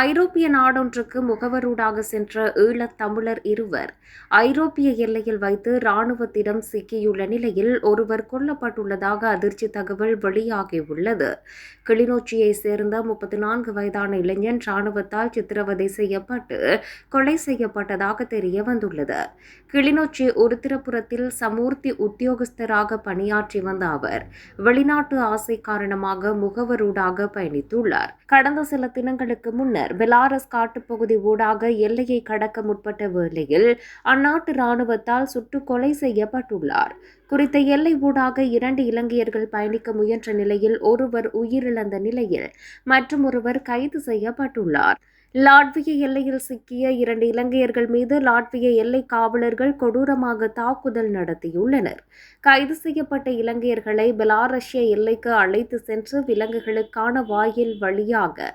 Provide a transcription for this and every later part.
ஐரோப்பிய நாடொன்றுக்கு முகவரூடாக சென்ற ஈழத் தமிழர் இருவர் ஐரோப்பிய எல்லையில் வைத்து இராணுவத்திடம் சிக்கியுள்ள நிலையில் ஒருவர் கொல்லப்பட்டுள்ளதாக அதிர்ச்சி தகவல் வெளியாகியுள்ளது. கிளிநொச்சியைச் சேர்ந்த முப்பத்தி நான்கு வயதான இளைஞன் இராணுவத்தால் சித்திரவதை செய்யப்பட்டு கொலை செய்யப்பட்டதாக தெரிய வந்துள்ளது. கிளிநொச்சி உருத்திரபுரத்தில் சமூர்த்தி உத்தியோகஸ்தராக பணியாற்றி வந்த அவர் வெளிநாட்டு ஆசை காரணமாக முகவரூடாக பயணித்துள்ளார். கடந்த சில தினங்களுக்கு முன்னர் பெலாரஸ் காட்டுப்பகுதி ஊடாக எல்லையை கடக்க முற்பட்ட வேளையில் அந்நாட்டு இராணுவத்தால் சுட்டுக் கொலை செய்யப்பட்டுள்ளார். குறித்த எல்லை ஊடாக இரண்டு இலங்கையர்கள் பயணிக்க முயன்ற நிலையில் ஒருவர் உயிரிழந்த நிலையில் மற்றும் ஒருவர் கைது செய்யப்பட்டுள்ளார். லாட்விய எல்லையில் சிக்கிய இரண்டு இலங்கையர்கள் மீது லாட்விய எல்லை காவலர்கள் கொடூரமாக தாக்குதல் நடத்தியுள்ளனர். கைது செய்யப்பட்ட இலங்கையர்களை பெலாரஷ்ய எல்லைக்கு அழைத்து சென்று விலங்குகளுக்கான வாயில் வழியாக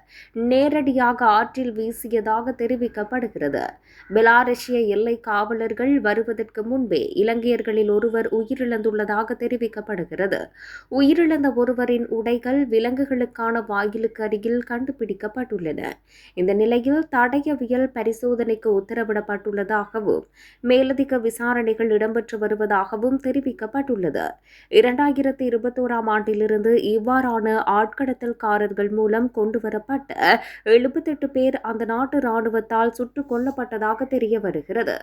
நேரடியாக ஆற்றில் வீசியதாக தெரிவிக்கப்படுகிறது. பெலாரஷ்ய எல்லை காவலர்கள் வருவதற்கு முன்பே இலங்கையர்களில் ஒருவர் உயிரிழந்துள்ளதாக தெரிவிக்கப்படுகிறது. உயிரிழந்த ஒருவரின் உடைகள் விலங்குகளுக்கான வாயிலுக்கு அருகில் கண்டுபிடிக்கப்பட்டுள்ளன. இந்த நிலையில் தடயவியல் பரிசோதனைக்கு உத்தரவிடப்பட்டுள்ளதாகவும் மேலதிக விசாரணைகள் இடம்பெற்று வருவதாகவும் தெரிவிக்கப்பட்டுள்ளது. இரண்டாயிரத்தி இருபத்தோராம் ஆண்டிலிருந்து இவ்வாறான ஆட்கடத்தல்காரர்கள் மூலம் கொண்டுவரப்பட்ட எழுபத்தெட்டு பேர் அந்த நாட்டு ராணுவத்தால் சுட்டுக் கொல்லப்பட்டதாக தெரிய வருகிறது